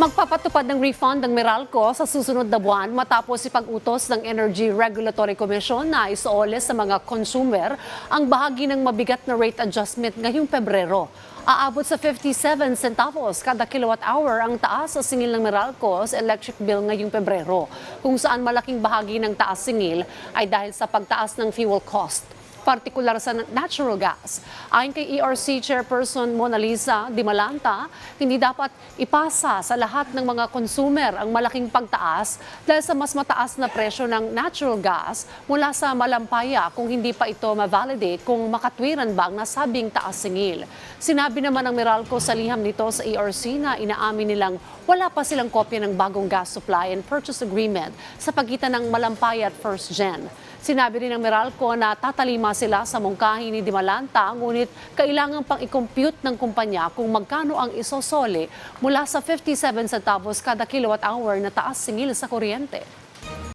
Magpapatupad ng refund ng Meralco sa susunod na buwan matapos ipag-utos ng Energy Regulatory Commission na isooles sa mga consumer ang bahagi ng mabigat na rate adjustment ngayong Pebrero. Aabot sa 57 centavos kada kilowatt hour ang taas sa singil ng Meralco sa electric bill ngayong Pebrero, kung saan malaking bahagi ng taas singil ay dahil sa pagtaas ng fuel cost partikular sa natural gas. Ayon kay ERC Chairperson Mona Lisa Dimalanta, hindi dapat ipasa sa lahat ng mga consumer ang malaking pagtaas dahil sa mas mataas na presyo ng natural gas mula sa malampaya kung hindi pa ito ma-validate kung makatwiran ba ang nasabing taas singil. Sinabi naman ng Meralco sa liham nito sa ERC na inaamin nilang wala pa silang kopya ng bagong gas supply and purchase agreement sa pagitan ng malampaya at first gen. Sinabi rin ng Meralco na tatalima sila sa mungkahi ni Dimalanta, ngunit kailangan pang i-compute ng kumpanya kung magkano ang isosole mula sa 57 centavos kada kilowatt hour na taas singil sa kuryente.